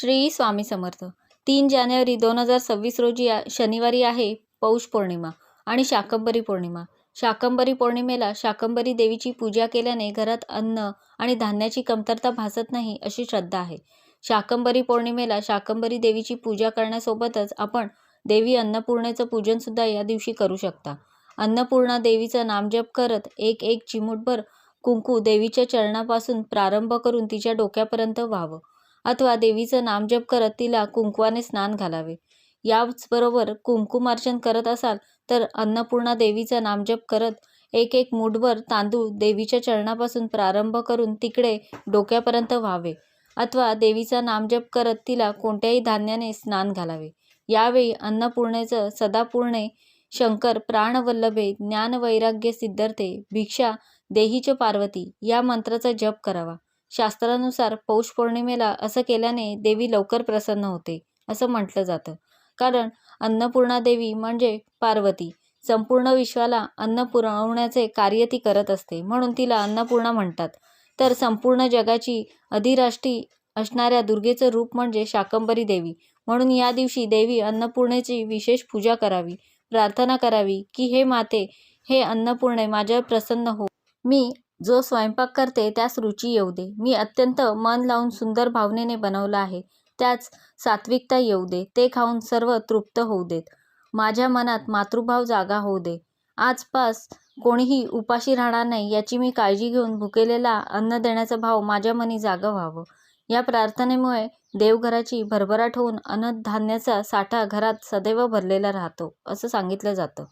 श्री स्वामी समर्थ. तीन जानेवारी दोन हजार सव्वीस रोजी शनिवारी आहे पौष पौर्णिमा आणि शाकंभरी पौर्णिमा. शाकंभरी पौर्णिमेला शाकंभरी देवीची पूजा केल्याने घरात अन्न आणि धान्याची कमतरता भासत नाही अशी श्रद्धा आहे. शाकंभरी पौर्णिमेला शाकंभरी देवीची पूजा करण्यासोबतच आपण देवी अन्नपूर्णेचं पूजनसुद्धा या दिवशी करू शकता. अन्नपूर्णा देवीचं नामजप करत एक एक चिमूटभर कुंकू देवीच्या चरणापासून प्रारंभ करून तिच्या डोक्यापर्यंत व्हावं. अथवा देवीचं नामजप करत तिला कुंकवाने स्नान घालावे. याचबरोबर कुंकुमार्चन करत असाल तर अन्नपूर्णा देवीचा नामजप करत एक एक मूठभर तांदूळ देवीच्या चरणापासून प्रारंभ करून तिकडे डोक्यापर्यंत व्हावे. अथवा देवीचा नामजप करत तिला कोणत्याही धान्याने स्नान घालावे. यावेळी अन्नपूर्णेचं सदापूर्णे शंकर प्राणवल्लभे ज्ञानवैराग्य सिद्धर्थे भिक्षा देहीच पार्वती या मंत्राचा जप करावा. शास्त्रानुसार पौष पौर्णिमेला असं केल्याने देवी लवकर प्रसन्न होते असं म्हटलं जातं. कारण अन्नपूर्णा देवी म्हणजे पार्वती. संपूर्ण विश्वाला अन्न पुरवण्याचे कार्य ती करत असते म्हणून तिला अन्नपूर्णा म्हणतात. तर संपूर्ण जगाची अधिराष्ट्री असणाऱ्या दुर्गेचं रूप म्हणजे शाकंभरी देवी. म्हणून या दिवशी देवी अन्नपूर्णेची विशेष पूजा करावी प्रार्थना करावी की हे माते हे अन्नपूर्णे माझ्यावर प्रसन्न हो मी जो स्वयंपाक करते त्यास रुची येऊ दे. मी अत्यंत मन लावून सुंदर भावनेने बनवलं आहे. त्याच सात्विकता येऊ दे. ते खाऊन सर्व तृप्त होऊ देत. माझ्या मनात मातृभाव जागा होऊ दे. आजपास कोणीही उपाशी राहणार नाही याची मी काळजी घेऊन भुकेलेला अन्न देण्याचा भाव माझ्या मनी जागा व्हावं. या प्रार्थनेमुळे देवघराची भरभराट होऊन अन्नधान्याचा साठा घरात सदैव भरलेला राहतो असं सांगितलं जातं.